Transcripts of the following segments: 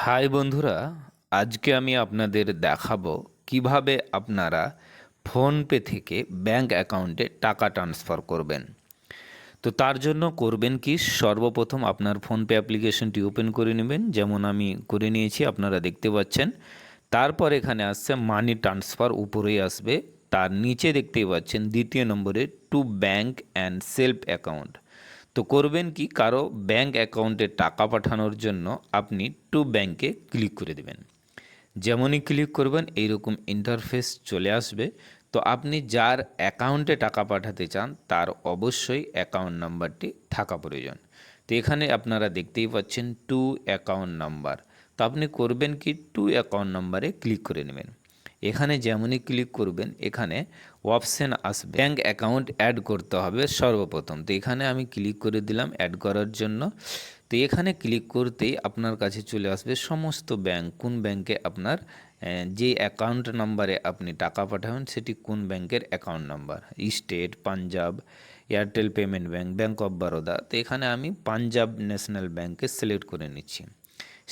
High বন্ধুরা, আজকে আমি আপনাদের দেখাবো কীভাবে আপনারা ফোনপে থেকে ব্যাংক অ্যাকাউন্টে টাকা ট্রান্সফার করবেন। তো তার জন্য করবেন কি, সর্বপ্রথম আপনার ফোনপে অ্যাপ্লিকেশনটি ওপেন করে নেবেন, যেমন আমি করে নিয়েছি, আপনারা দেখতে পাচ্ছেন। তারপর এখানে আসছে মানি ট্রান্সফার, উপরেই আসবে। তার নিচে দেখতেই পাচ্ছেন, দ্বিতীয় নম্বরে to bank and self account. তো করবেন কি? কারও ব্যাংক অ্যাকাউন্টে টাকা পাঠানোর জন্য আপনি টু ব্যাংকে ক্লিক করে দেবেন। যেমনই ক্লিক করবেন, এইরকম ইন্টারফেস চলে আসবে। তো আপনি যার অ্যাকাউন্টে টাকা পাঠাতে চান, তার অবশ্যই অ্যাকাউন্ট নাম্বারটি থাকা প্রয়োজন। তো এখানে আপনারা দেখতেই পাচ্ছেন টু অ্যাকাউন্ট নাম্বার তো আপনি করবেন কি? টু অ্যাকাউন্ট নাম্বারে ক্লিক করে নেবেন। এখানে যেমনই ক্লিক করবেন, এখানে অপশান আসবে। ব্যাঙ্ক অ্যাকাউন্ট অ্যাড করতে হবে সর্বপ্রথম। তো এখানে আমি ক্লিক করে দিলাম অ্যাড করার জন্য। তো এখানে ক্লিক করতেই আপনার কাছে চলে আসবে সমস্ত ব্যাংক কোন ব্যাংকে আপনার যে অ্যাকাউন্ট নাম্বারে আপনি টাকা পাঠাবেন, সেটি কোন ব্যাংকের account number state Punjab Airtel payment bank bank of Baroda তো এখানে আমি পাঞ্জাব ন্যাশনাল ব্যাংকে সিলেক্ট করে নিচ্ছি।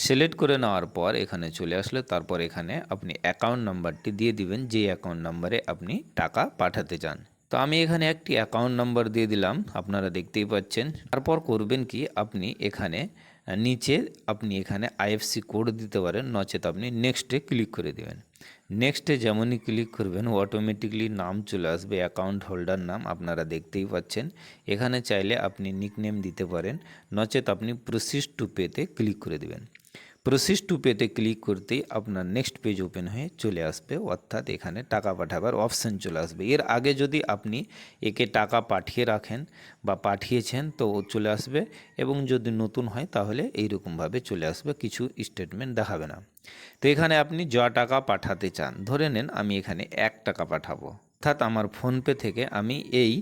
সিলেক্ট করে নেওয়ার পর এখানে চলে আসলে তারপর এখানে আপনি অ্যাকাউন্ট নাম্বারটি দিয়ে দিবেন যে অ্যাকাউন্ট নাম্বারে আপনি টাকা পাঠাতে চান। তো আমি এখানে একটি অ্যাকাউন্ট নাম্বার দিয়ে দিলাম, আপনারা দেখতেই পাচ্ছেন। তারপর করবেন কি, আপনি এখানে নিচে আপনি এখানে আইএফসি কোড দিতে পারেন, নচেত আপনি নেক্সটে ক্লিক করে দেবেন। নেক্সটে যেমনই ক্লিক করবেন অটোমেটিকলি নাম চলে আসবে অ্যাকাউন্ট হোল্ডার নাম আপনারা দেখতেই পাচ্ছেন। এখানে চাইলে আপনি নিকনেম দিতে পারেন, নচেত আপনি প্রসিস টু পেতে ক্লিক করে দেবেন। প্রসিস টু পেতে ক্লিক করতেই আপনার নেক্সট পেজ ওপেন হয়ে চলে আসবে। অর্থাৎ এখানে টাকা পাঠাবার অপশান চলে আসবে। এর আগে যদি আপনি একে টাকা পাঠিয়ে রাখেন বা পাঠিয়েছেন তো চলে আসবে এবং যদি নতুন হয় তাহলে এইরকমভাবে চলে আসবে, কিছু স্টেটমেন্ট দেখাবে না। তো এখানে আপনি য টাকা পাঠাতে চান, ধরে নেন আমি এখানে এক টাকা পাঠাবো। অর্থাৎ আমার ফোনপে থেকে আমি এই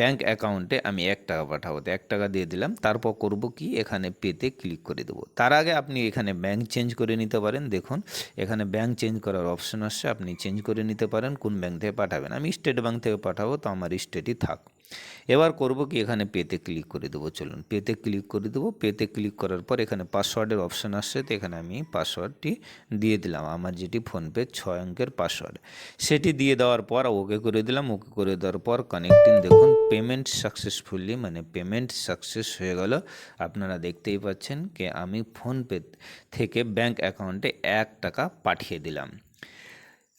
ব্যাংক অ্যাকাউন্টে আমি এক টাকা পাঠাবো। এক টাকা দিয়ে দিলাম। তারপর করব কি? এখানে পেতে ক্লিক করে দেবো। তার আগে আপনি এখানে ব্যাংক চেঞ্জ করে নিতে পারেন। দেখুন, এখানে ব্যাংক চেঞ্জ করার অপশন আসছে। আপনি চেঞ্জ করে নিতে পারেন। কোন ব্যাংক থেকে পাঠাবেন? আমি স্টেট ব্যাংক থেকে পাঠাবো। তো আমার স্টেটই থাক। এবার করব কি, এখানে পেতে ক্লিক করে দেবো, চলুন। পেতে ক্লিক করে দেবো, পেতে ক্লিক করার পর এখানে পাসওয়ার্ডের অপশান আসছে, তো এখানে আমি পাসওয়ার্ডটি দিয়ে দিলাম। আমার যেটি ফোনপে ছয় অঙ্কের পাসওয়ার্ড, সেটি দিয়ে দেওয়ার পর ওকে করে দিলাম। ওকে করে দেওয়ার পর কানেক্টিং দেখুন, পেমেন্ট সাকসেসফুলি মানে পেমেন্ট সাকসেস হয়ে গেল। আপনারা দেখতেই পাচ্ছেন যে আমি ফোনপে থেকে ব্যাংক অ্যাকাউন্টে এক টাকা পাঠিয়ে দিলাম।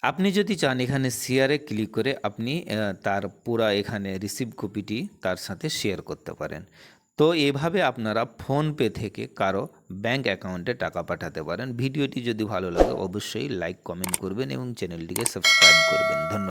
আপনি যদি চান এখানে শেয়ারে ক্লিক করে আপনি তার পুরা এখানে রিসিভ কপিটি তার সাথে শেয়ার করতে পারেন। তো এভাবে আপনারা ফোনপে থেকে কারও ব্যাংক অ্যাকাউন্টে টাকা পাঠাতে পারেন। ভিডিওটি যদি ভালো লাগে অবশ্যই লাইক কমেন্ট করবেন এবং চ্যানেলটিকে সাবস্ক্রাইব করবেন। ধন্যবাদ।